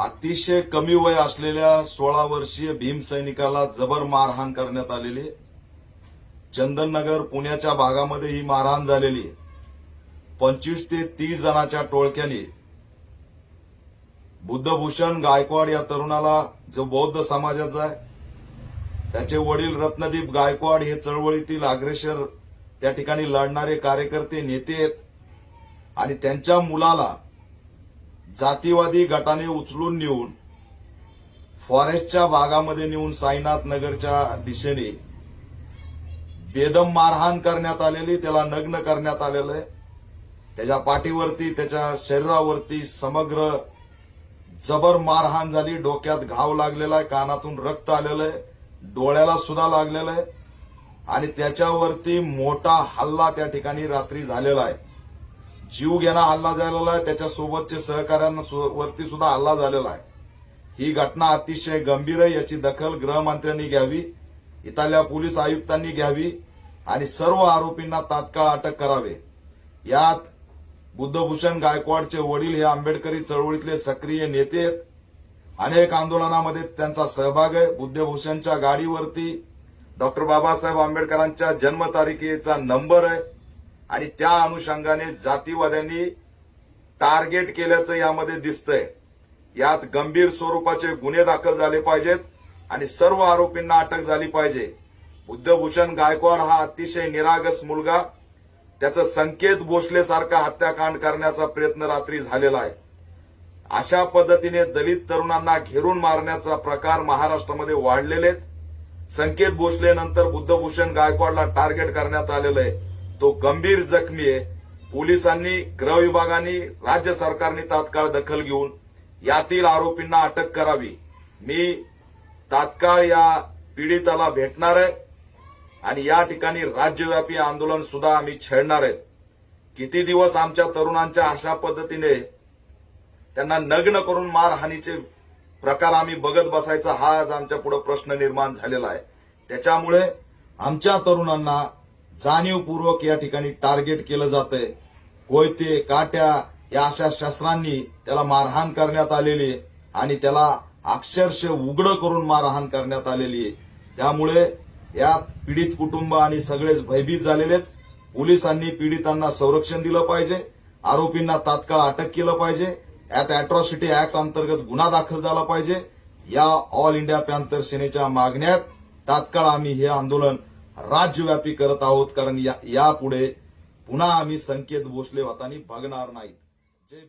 अतिशय कमी वय असलेल्या सोळा वर्षीय भीमसैनिकाला जबर मारहाण करण्यात आलेली चंदननगर पुण्याच्या भागामध्ये ही मारहाण झालेली पंचवीस ते तीस जणांच्या टोळक्याने बुद्धभूषण गायकवाड या तरुणाला जो बौद्ध समाजाचा आहे त्याचे वडील रत्नदीप गायकवाड हे चळवळीतील अग्रेसर त्या ठिकाणी लढणारे कार्यकर्ते नेते आहेत. आणि त्यांच्या मुलाला जातीवादी गटाने उचलून नेऊन फॉरेस्टच्या भागामध्ये नेऊन साईनाथ नगरच्या दिशेने बेदम मारहाण करण्यात आलेली त्याला नग्न करण्यात आलेलं आहे. त्याच्या पाठीवरती त्याच्या शरीरावरती समग्र जबर मारहाण झाली डोक्यात घाव लागलेला आहे कानातून रक्त आलेलं आहे डोळ्याला सुद्धा लागलेलं आहे. आणि त्याच्यावरती मोठा हल्ला त्या ठिकाणी रात्री झालेला आहे. जीव घेणा हल्ला झालेला आहे त्याच्यासोबतचे सहकाऱ्यांना वरती सुद्धा हल्ला झालेला आहे. ही घटना अतिशय गंभीर आहे याची दखल गृहमंत्र्यांनी घ्यावी इथल्या पोलीस आयुक्तांनी घ्यावी आणि सर्व आरोपींना तात्काळ अटक करावे. यात बुद्धभूषण गायकवाडचे वडील हे आंबेडकरी चळवळीतले सक्रिय नेते आहेत. अनेक आंदोलनामध्ये त्यांचा सहभाग आहे. बुद्धभूषणच्या गाडीवरती डॉक्टर बाबासाहेब आंबेडकरांच्या जन्मतारखेचा नंबर आहे. आणि त्या अनुषंगाने जातीवाद्यांनी टार्गेट केल्याचं यामध्ये दिसतंय. यात गंभीर स्वरूपाचे गुन्हे दाखल झाले पाहिजेत आणि सर्व आरोपींना अटक झाली पाहिजे. बुद्धभूषण गायकवाड हा अतिशय निरागस मुलगा. त्याचं संकेत भोसलेसारखा हत्याकांड करण्याचा प्रयत्न रात्री झालेला आहे. अशा पद्धतीने दलित तरुणांना घेरून मारण्याचा प्रकार महाराष्ट्रामध्ये वाढलेले आहेत संकेत भोसले नंतर बुद्धभूषण गायकवाडला टार्गेट करण्यात आलेलं आहे. तो गंभीर जखमी आहे. पोलिसांनी गृह विभागाने राज्य सरकारने तात्काळ दखल घेऊन यातील आरोपींना अटक करावी. मी तात्काळ या पीडिताला भेटणार आहे आणि या ठिकाणी राज्यव्यापी आंदोलन सुद्धा आम्ही छेडणार आहेत. किती दिवस आमच्या तरुणांच्या अशा पद्धतीने त्यांना नग्न करून मारहाणीचे प्रकार आम्ही बघत बसायचा हा आज आमच्या पुढे प्रश्न निर्माण झालेला आहे. त्याच्यामुळे आमच्या तरुणांना जाणीवपूर्वक या ठिकाणी टार्गेट केलं जातंय. कोयते काट्या या अशा शस्त्रांनी त्याला मारहाण करण्यात आलेली आणि त्याला अक्षरशः उघडं करून मारहाण करण्यात आलेली आहे. त्यामुळे यात पीडित कुटुंब आणि सगळेच भयभीत झालेले आहेत. पोलिसांनी पीडितांना संरक्षण दिलं पाहिजे. आरोपींना तात्काळ अटक केलं पाहिजे. यात अॅट्रॉसिटी ऍक्ट अंतर्गत गुन्हा दाखल झाला पाहिजे. या ऑल इंडिया पॅन्थर सेनेच्या मागण्यात तात्काळ आम्ही हे आंदोलन राज्यव्यापी करत आहोत कारण या- यापुढे पुन्हा आम्ही संकेत भोसले होताना बघणार नाहीत. जय